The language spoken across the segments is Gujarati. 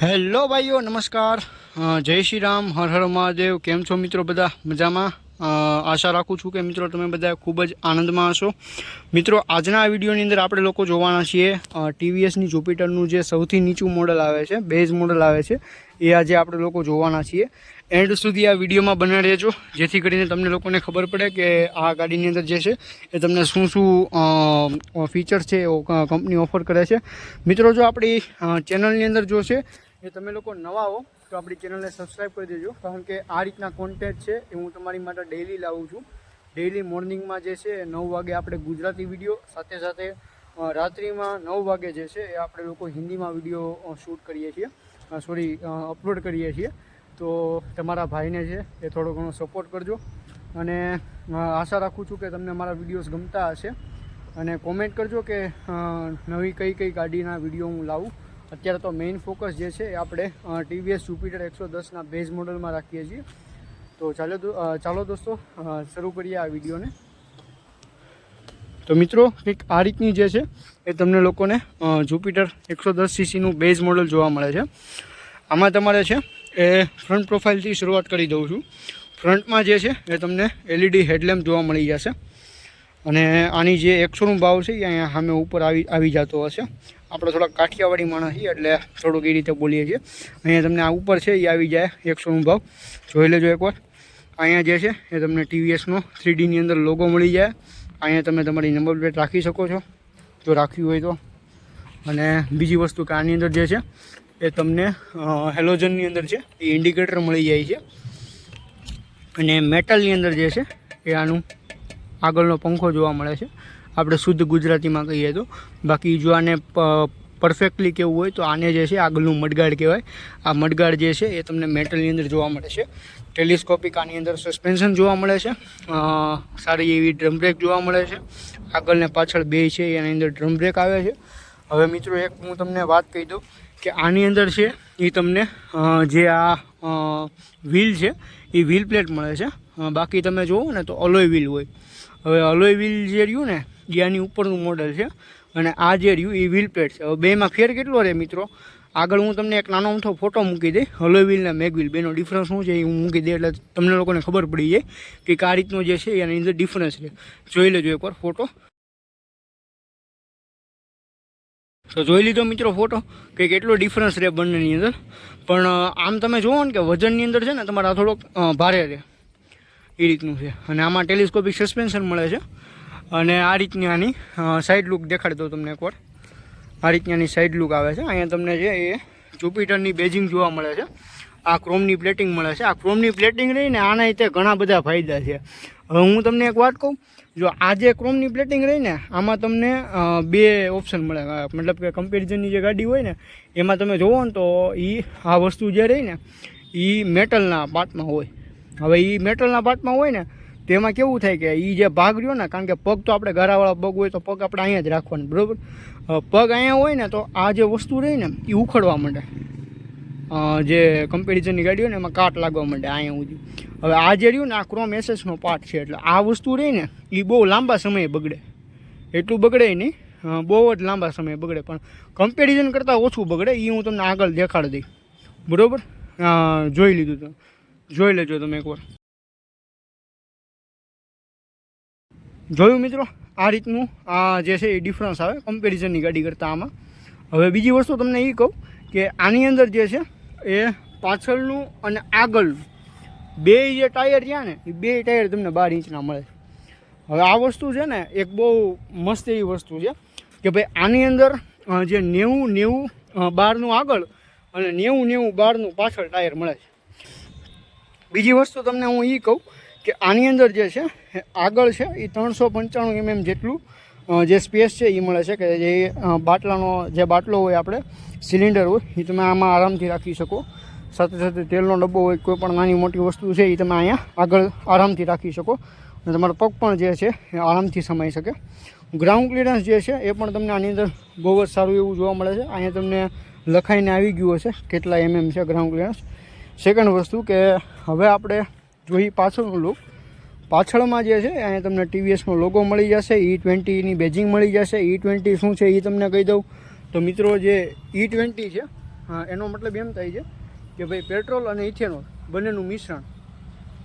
હેલો ભાઈઓ, નમસ્કાર. જય શ્રી રામ, હર હર મહાદેવ. કેમ છો મિત્રો બધા? મજામાં? આશા રાખું છું કે મિત્રો તમે બધા ખૂબ જ આનંદમાં હશો. મિત્રો, આજના વિડીયોની અંદર આપણે લોકો જોવાના છીએ ટીવીએસની જુપિટરનું જે સૌથી નીચું મોડલ આવે છે, બેઝ મોડલ આવે છે, એ આજે આપણે લોકો જોવાના છીએ. એન્ડ સુધી આ વિડીયોમાં બના રહેજો, જેથી કરીને તમને લોકોને ખબર પડે કે આ ગાડીની અંદર જે છે એ તમને શું શું ફીચર્સ છે કંપની ઓફર કરે છે. મિત્રો, જો આપણી ચેનલની અંદર જો છે, એ તમે લોકો નવા હો, તો આપણી ચેનલને સબસ્ક્રાઈબ કરી દેજો, કારણ કે આ રીતના કોન્ટેન્ટ છે એ હું તમારી માટે ડેઈલી લાવું છું. ડેઈલી મોર્નિંગમાં જે છે નવ વાગે આપણે ગુજરાતી વીડિયો સાથે સાથે રાત્રિમાં નવ વાગે જે છે એ આપણે લોકો હિન્દીમાં વીડિયો શૂટ કરીએ છીએ. સોરી અપલોડ કરીએ છીએ. તો તમારા ભાઈને છે એ થોડો ઘણો સપોર્ટ કરજો. અને આશા રાખું છું કે તમને મારા વિડીયોઝ ગમતા હશે. અને કોમેન્ટ કરજો કે નવી કઈ કઈ ગાડીના વીડિયો હું લાવું. અત્યારે તો મેઇન ફોકસ જે છે એ આપણે ટીવીએસ જુપિટર એકસો દસના બેઝ મોડલમાં રાખીએ છીએ. તો ચાલો ચાલો દોસ્તો શરૂ કરીએ આ વિડીયોને તો મિત્રો, કંઈક આ રીતની જે છે એ તમને લોકોને જુપીટર એકસો દસ સીસીનું બેઝ મોડલ જોવા મળે છે. આમાં તમારે છે એ ફ્રન્ટ પ્રોફાઇલથી શરૂઆત કરી દઉં છું. ફ્રન્ટમાં જે છે, એ તમને એલઈડી હેડલેમ્પ જોવા મળી જશે. અને આની જે એકસોનું ભાવ છે, એ અહીંયા સામે ઉપર આવી આવી જતો હશે. આપણે થોડા કાઠિયાવાડી માણસ છીએ, એટલે થોડુંક એ રીતે બોલીએ છીએ. અહીંયા તમને આ ઉપર છે, એ આવી જાય એકસોનું ભાવ. જોઈ લેજો એકવાર. અહીંયા જે છે, એ તમને ટીવીએસનો થ્રીડીની અંદર લોગો મળી જાય. અહીંયા તમે તમારી નંબર પ્લેટ રાખી શકો છો. જો રાખ્યું હોય તો. અને બીજી વસ્તુ કે આની અંદર જે છે એ તમને હેલોજનની અંદર છે, એ ઇન્ડિકેટર મળી જાય છે. અને મેટલની અંદર જે છે, એ આનું આગળનો પંખો જોવા મળે છે. આપણે શુદ્ધ ગુજરાતીમાં કહીએ તો. બાકી જો આને પરફેક્ટલી કેવું હોય તો આને જે છે, આગળનું મડગાડ કહેવાય. આ મડગાડ જે છે, એ તમને મેટલની અંદર જોવા મળે છે. ટેલિસ્કોપિક આની અંદર સસ્પેન્શન જોવા મળે છે. સારી એવી ડ્રમ બ્રેક જોવા મળે છે. આગળ ને પાછળ બે છે, એની અંદર ડ્રમ બ્રેક આવે છે. હવે મિત્રો, એક હું તમને વાત કહી દઉં. કે આની અંદર છે, એ તમને જે આ વ્હીલ છે, એ વ્હીલ પ્લેટ મળે છે. બાકી તમે જુઓ ને તો અલોય વ્હીલ હોય. હવે અલોય વ્હીલ જે રહ્યું ને, એ આની ઉપરનું મોડલ છે અને આ જે રહ્યું, એ વ્હીલ પ્લેટ છે. હવે બેમાં ફેર કેટલો રહે મિત્રો? આગળ હું તમને એક નાનો અમથો ફોટો મૂકી દઈ અલોય વ્હીલ અને મેગ વ્હીલ બેનો ડિફરન્સ શું છે એ હું મૂકી દઈ એટલે તમને લોકોને ખબર પડી જાય કે આ રીતનો જે છે, એની અંદર ડિફરન્સ છે. જોઈ લેજો એકવાર ફોટો તો જોઈ લીધો મિત્રો ફોટો કે કેટલો ડિફરન્સ રહે બંનેની અંદર. પણ આમ તમે જુઓ ને કે વજનની અંદર છે ને તમારા થોડોક ભારે રહે. એ રીતનું છે. અને આમાં ટેલિસ્કોપિક સસ્પેન્શન મળે છે. અને આ રીતની આની સાઈડ લુક દેખાડી દઉં તમને એકવાર. આ રીતની આની સાઈડ લુક આવે છે. અહીંયા તમને છે એ જુપિટરની બેજિંગ જોવા મળે છે. આ ક્રોમની પ્લેટિંગ મળે છે. આ ક્રોમની પ્લેટિંગ રહીને આના રીતે ઘણા બધા ફાયદા છે. હવે હું તમને એક વાત કહું, જો આ જે ક્રોમની પ્લેટિંગ રહી ને, આમાં તમને બે ઓપ્શન મળે. મતલબ કે કમ્પેરિઝનની જે ગાડી હોય ને, એમાં તમે જોવો ને તો એ આ વસ્તુ જે રહી ને એ મેટલના પાર્ટમાં હોય. હવે એ મેટલના પાર્ટમાં હોય ને, તેમાં કેવું થાય કે એ જે ભાગ રહ્યો ને, કારણ કે પગ તો આપણે ગારાવાળા પગ હોય તો પગ આપણે અહીંયા જ રાખવાનો, બરાબર? પગ અહીંયા હોય ને તો આ જે વસ્તુ રહી ને એ ઉખડવા માંડે. જે કમ્પેરિઝનની ગાડી હોય ને એમાં કાટ લાગવા માંડે અહીંયા સુધી હવે આ જે રહ્યું ને, આ ક્રોમ એસએસનો પાર્ટ છે, એટલે આ વસ્તુ રહી ને એ બહુ લાંબા સમયે બગડે. એટલું બગડે નહીં બહુ જ લાંબા સમયે બગડે, પણ કમ્પેરિઝન કરતાં ઓછું બગડે એ હું તમને આગળ દેખાડી દઈ બરાબર? જોઈ લીધું તમે. જોઈ લેજો તમે એકવાર. જોયું મિત્રો? આ રીતનું આ જે છે એ ડિફરન્સ આવે કમ્પેરિઝનની ગાડી કરતાં આમાં. હવે બીજી વસ્તુ તમને એ કહું કે આની અંદર જે છે, એ પાછળનું અને આગળનું બે જે ટાયર રહ્યા ને એ બે ટાયર તમને બાર ઇંચના મળે છે. હવે આ વસ્તુ છે ને, એક બહુ મસ્ત એવી વસ્તુ છે કે ભાઈ આની અંદર જે નેવું નેવું બારનું આગળ અને નેવું નેવું, બારનું પાછળ ટાયર મળે છે. બીજી વસ્તુ તમને હું એ કહું કે આની અંદર જે છે આગળ છે એ ત્રણસો પંચાણું એમએમ જેટલું જે સ્પેસ છે એ મળે છે કે જે બાટલાનો, જે બાટલો હોય આપણે, સિલિન્ડર હોય એ તમે આમાં આરામથી રાખી શકો. સાથે સાથે તેલનો ડબ્બો હોય, કોઈ પણ નાની મોટી વસ્તુ છે એ તમે અહીંયા આગળ આરામથી રાખી શકો. અને તમારો પગ પણ જે છે, એ આરામથી સમાઈ શકે. ગ્રાઉન્ડ ક્લિયરન્સ જે છે, એ પણ તમને આની અંદર બહુ જ સારું એવું જોવા મળે છે. અહીંયા તમને લખાઈને આવી ગયું હશે કેટલા એમએમ છે ગ્રાઉન્ડ ક્લિયરન્સ. સેકન્ડ વસ્તુ કે, હવે આપણે જોઈએ પાછળનું લુક પાછળમાં જે છે, અહીંયા તમને ટીવીએસનો લોગો મળી જશે ઈ ટ્વેન્ટીની બેજિંગ મળી જશે. ઈ ટ્વેન્ટી શું છે એ તમને કહી દઉં. તો મિત્રો, જે ઈ ટ્વેન્ટી છે, હા, એનો મતલબ એમ થાય છે કે ભાઈ પેટ્રોલ અને ઇથેનોલ બંનેનું મિશ્રણ.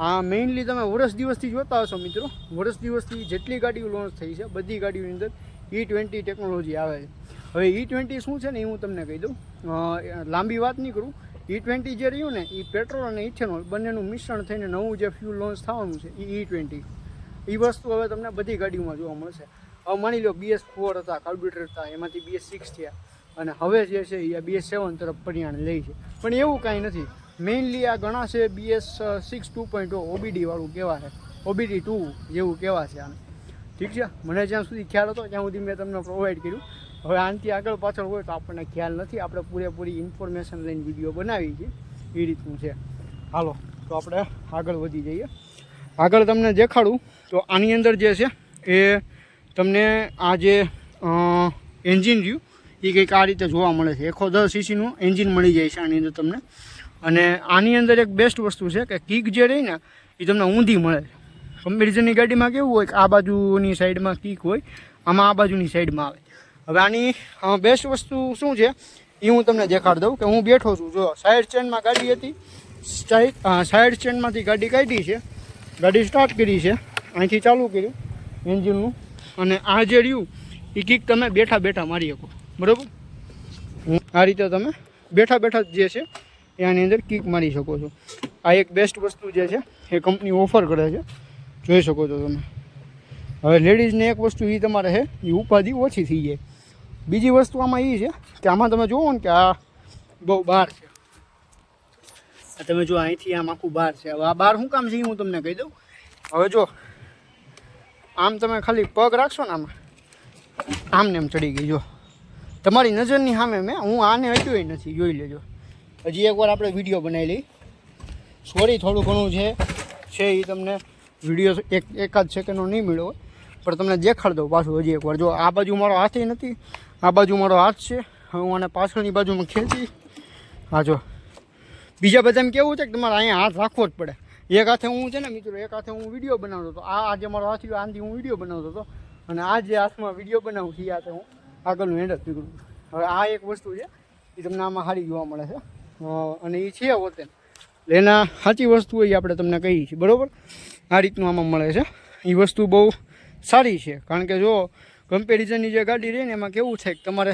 આ મેઇનલી તમે વર્ષ દિવસથી જોતા હશો મિત્રો. વર્ષ દિવસથી જેટલી ગાડીઓ લોન્ચ થઈ છે, બધી ગાડીઓની અંદર ઈ ટ્વેન્ટી ટેકનોલોજી આવે છે. હવે ઈ ટ્વેન્ટી શું છે ને એ હું તમને કહી દઉં. લાંબી વાત નહીં કરું. ઈ ટ્વેન્ટી જે રહ્યું ને એ પેટ્રોલ અને ઇથેનોલ બંનેનું મિશ્રણ થઈને નવું જે ફ્યુલ લોન્ચ થવાનું છે એ ઈ ટ્વેન્ટી. એ વસ્તુ હવે તમને બધી ગાડીઓમાં જોવા મળશે. હવે માની લો બીએસ ફોર હતા કાર્બ્યુરેટર હતા, એમાંથી બીએસ સિક્સ થયા. અને હવે જે છે એ બીએસ સેવન તરફ પરિણામ લે છે. પણ એવું કાંઈ નથી. મેઇનલી આ ઘણા છે BS six two point OBD વાળું છે? ઓબીડી ટુ જેવું કેવા છે આને. ઠીક છે? મને જ્યાં સુધી ખ્યાલ હતો ત્યાં સુધી મેં તમને પ્રોવાઈડ કર્યું. હવે આનાથી આગળ પાછળ હોય તો આપણને ખ્યાલ નથી. આપણે પૂરેપૂરી ઇન્ફોર્મેશન લઈને વીડિયો બનાવી છે. એ રીતનું છે. હાલો, તો આપણે આગળ વધી જઈએ. આગળ તમને દેખાડું. તો આની અંદર જે છે, એ તમને આ જે એન્જિન રહ્યું, એ કંઈક આ રીતે જોવા મળે છે. એકસો દસ સીસીનું એન્જિન મળી જાય છે આની અંદર તમને. અને આની અંદર એક બેસ્ટ વસ્તુ છે કે કિક જે રહી ને, એ તમને ઊંધી મળે છે. કમ્પેરિઝનની ગાડીમાં કેવું હોય કે આ બાજુની સાઈડમાં કિક હોય, આમાં આ બાજુની સાઈડમાં આવે હવે આની બેસ્ટ વસ્તુ શું છે? એ હું તમને દેખાડી દઉં કે હું બેઠો છું. જો સાઈડ ચેનમાં ગાડી હતી સાઈડ સ્ટેન્ડમાંથી ગાડી કાઢી છે. ગાડી સ્ટાર્ટ કરી છે. અહીંથી ચાલુ કર્યું એન્જિનનું અને આ જે રહ્યું એ કિક તમે બેઠા બેઠા મારી શકો. બરાબર? આ રીતે તમે બેઠા બેઠા જે છે, એ આની અંદર કિક મારી શકો છો. આ એક બેસ્ટ વસ્તુ જે છે, એ કંપની ઓફર કરે છે. જોઈ શકો છો તમે. હવે લેડીઝને એક વસ્તુ એ તમારે છે એ ઉપાધિ ઓછી થઈ જાય. બીજી વસ્તુ આમાં એ છે કે આમાં તમે જુઓ ને કે આ બહુ બહાર છે. તમે જો અહીંથી આમ આખું બહાર છે. હવે આ બહાર શું કામ છે હું તમને કહી દઉં. હવે જો આમ તમે ખાલી પગ રાખશો ને આમાં. આમને એમ ચડી ગઈ જો તમારી નજરની સામે મેં, હું આને હટ્યોય નથી. જોઈ લેજો. હજી એકવાર આપણે વીડિયો બનાવી લઈ. સોરી થોડું ઘણું છે છે એ તમને વીડિયો એક, એકાદ સેકન્ડનો નહીં મળ્યો પણ તમને દેખાડ દઉં પાછું હજી એકવાર. જો, આ બાજુ મારો હાથ નથી. આ બાજુ મારો હાથ છે. હું આને પાછળની બાજુમાં ખેંચી હા જો. બીજા બધામાં કેવું છે કે તમારે અહીંયા હાથ રાખવો જ પડે. એક હાથે હું છે ને મિત્રો, એક હાથે હું વીડિયો બનાવતો હતો. આ આજે મારો હાથ રહ્યો, આનાથી હું વીડિયો બનાવતો હતો. અને આ જે હાથમાં વીડિયો બનાવું છું, એ હાથે હું આગળનું હેન્ડ જ પકડું હવે આ એક વસ્તુ છે, એ તમને આમાં સારી જોવા મળે છે. અને એ છે હોતે એટલે એના સાચી વસ્તુ એ આપણે તમને કહીએ છીએ, બરાબર? આ રીતનું આમાં મળે છે. એ વસ્તુ બહુ સારી છે. કારણ કે જો કમ્પેરિઝનની જે ગાડી રહી ને એમાં કેવું છે કે તમારે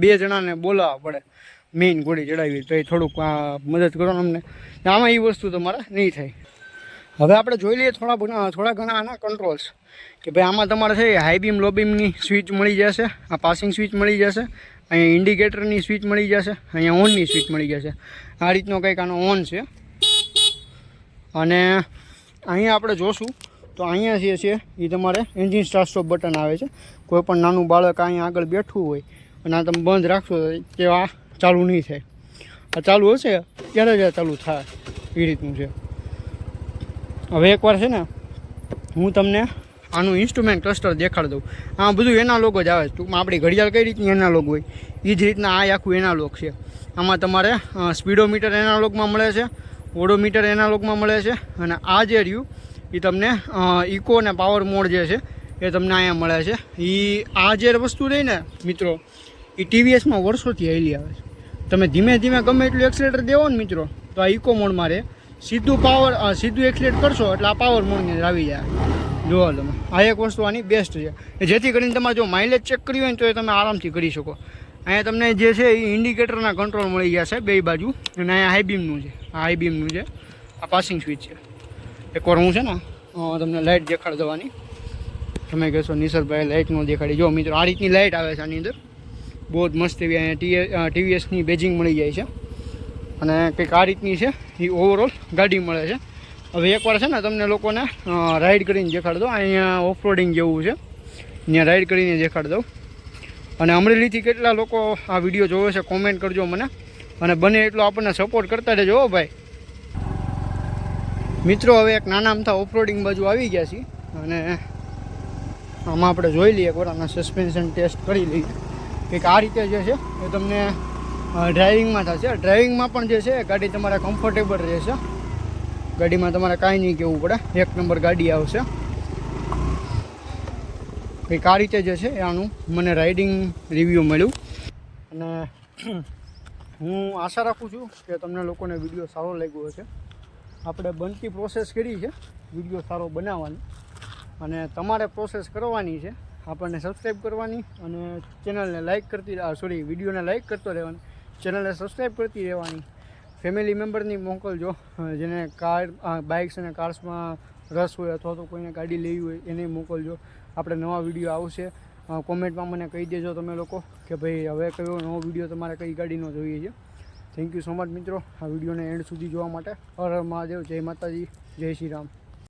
બે જણાને બોલાવવા પડે. મેઇન ઘોડી ચડાવી તો એ થોડુંક મદદ કરો અમને. આમાં એ વસ્તુ તમારે નહીં થાય. હવે આપણે જોઈ લઈએ થોડા થોડા ઘણા આના કંટ્રોલ્સ કે ભાઈ આમાં તમારે છે હાઈ બીમ લો સ્વિચ મળી જશે, આ પાસિંગ સ્વિચ મળી જશે, અહીંયા ઇન્ડિકેટરની સ્વિચ મળી જશે, અહીંયા ઓનની સ્વિચ મળી જશે. આ રીતનો કંઈક આનો ઓન છે. અને અહીંયા આપણે જોશું, તો અહીંયા જે છે એ તમારે એન્જિન સ્ટાર્ટ સ્ટોપ બટન આવે છે. કોઈ પણ નાનું બાળક અહીંયા આગળ બેઠું હોય અને આ તમે બંધ રાખશો કે આ ચાલુ નહીં થાય. આ ચાલુ હશે, ત્યારે જ ચાલુ થાય એ રીતનું છે. હવે એકવાર છે ને, હું તમને આનું ઇન્સ્ટ્રુમેન્ટ ક્લસ્ટર દેખાડી દઉં. આ બધું એનાલોગ જ આવે ટૂંકમાં આપણી ઘડિયાળ કઈ રીતની એનાલોગ હોય એ જ રીતના આ આખું એનાલોગ છે. આમાં તમારે સ્પીડોમીટર એનાલોગમાં મળે છે ઓડોમીટર એનાલોગમાં મળે છે અને આ જે રહ્યું એ તમને ઇકો અને પાવર મોડ જે છે એ તમને અહીંયા મળે છે. એ આ જે વસ્તુ રહી ને, મિત્રો એ ટીવીએસમાં વર્ષોથી હેલી આવે છે. તમે ધીમે ધીમે ગમે એટલું એક્સિલેટર દેવો ને, મિત્રો, તો આ ઇકો મોડમાં રહે. સીધું પાવર સીધું એક્સિલેટ કરશો એટલે આ પાવર મોડની અંદર આવી જાય. જુઓ તમે આ એક વસ્તુ આની બેસ્ટ છે. જેથી કરીને તમારે જો માઇલેજ ચેક કર્યું હોય ને, તો એ તમે આરામથી કરી શકો. અહીંયા તમને જે છે એ ઇન્ડિકેટરના કંટ્રોલ મળી ગયા છે બે બાજુ. અને અહીંયા હાઈબીમનું છે. આ હાઈબીમનું છે. આ પાસિંગ સ્વિચ છે. એકવાર હું છે ને તમને લાઇટ દેખાડ દેવાની. તમે કહેશો નિસરભાઈ લાઇટ ન દેખાડી. જો મિત્રો, આ રીતની લાઇટ આવે છે આની અંદર. બહુ જ મસ્ત એવી અહીંયા ટીવીએસની બેજિંગ મળી જાય છે. અને કંઈક આ રીતની છે, એ ઓવરઓલ ગાડી મળે છે. હવે એકવાર છે ને તમને લોકોને રાઈડ કરીને દેખાડ દઉં. અહીંયા ઓફરોડિંગ જેવું છે. અહીંયા રાઈડ કરીને દેખાડ દઉં. અને અમરેલીથી કેટલા લોકો આ વીડિયો જોવે છે કોમેન્ટ કરજો મને. અને બને એટલો આપણને સપોર્ટ કરતા રહેજો ભાઈ. મિત્રો, હવે એક નાના અમથા ઓફરોડિંગ બાજુ આવી ગયા છીએ. અને આમાં આપણે જોઈ લઈએ એકવાર આના સસ્પેન્શન ટેસ્ટ કરી લઈએ. કંઈક આ રીતે જે છે, એ તમને ડ્રાઇવિંગમાં થશે. ડ્રાઇવિંગમાં પણ જે છે ગાડી તમારે કમ્ફર્ટેબલ રહેશે. ગાડીમાં તમારે કાંઈ નહીં કહેવું પડે. એક નંબર ગાડી આવશે. કંઈક આ રીતે જે છે આનું મને રાઇડિંગ રિવ્યૂ મળ્યું. અને હું આશા રાખું છું કે તમને લોકોને વીડિયો સારો લાગ્યો હશે. આપણે બનતી પ્રોસેસ કરી છે. વીડિયો સારો બનાવવાની. અને તમારે પ્રોસેસ કરવાની છે. આપણને સબસ્ક્રાઈબ કરવાની અને ચેનલને લાઇક કરતી સોરી વિડીયોને લાઇક કરતો રહેવાની. ચેનલને સબસ્ક્રાઈબ કરતી રહેવાની. ફેમિલી મેમ્બરની મોકલજો. જેને કાર બાઇક્સ અને કાર્સમાં રસ હોય અથવા તો કોઈને ગાડી લેવી હોય, એને મોકલજો. આપણે નવા વીડિયો આવશે. કોમેન્ટમાં મને કહી દેજો તમે લોકો કે ભાઈ, હવે કયો નવો વીડિયો તમારે કઈ ગાડીનો જોઈએ છે. થેન્ક યુ સો મચ મિત્રો. આ વિડીયોને એન્ડ સુધી જોવા માટે હર હર મહાદેવ. જય માતાજી. જય શ્રી રામ.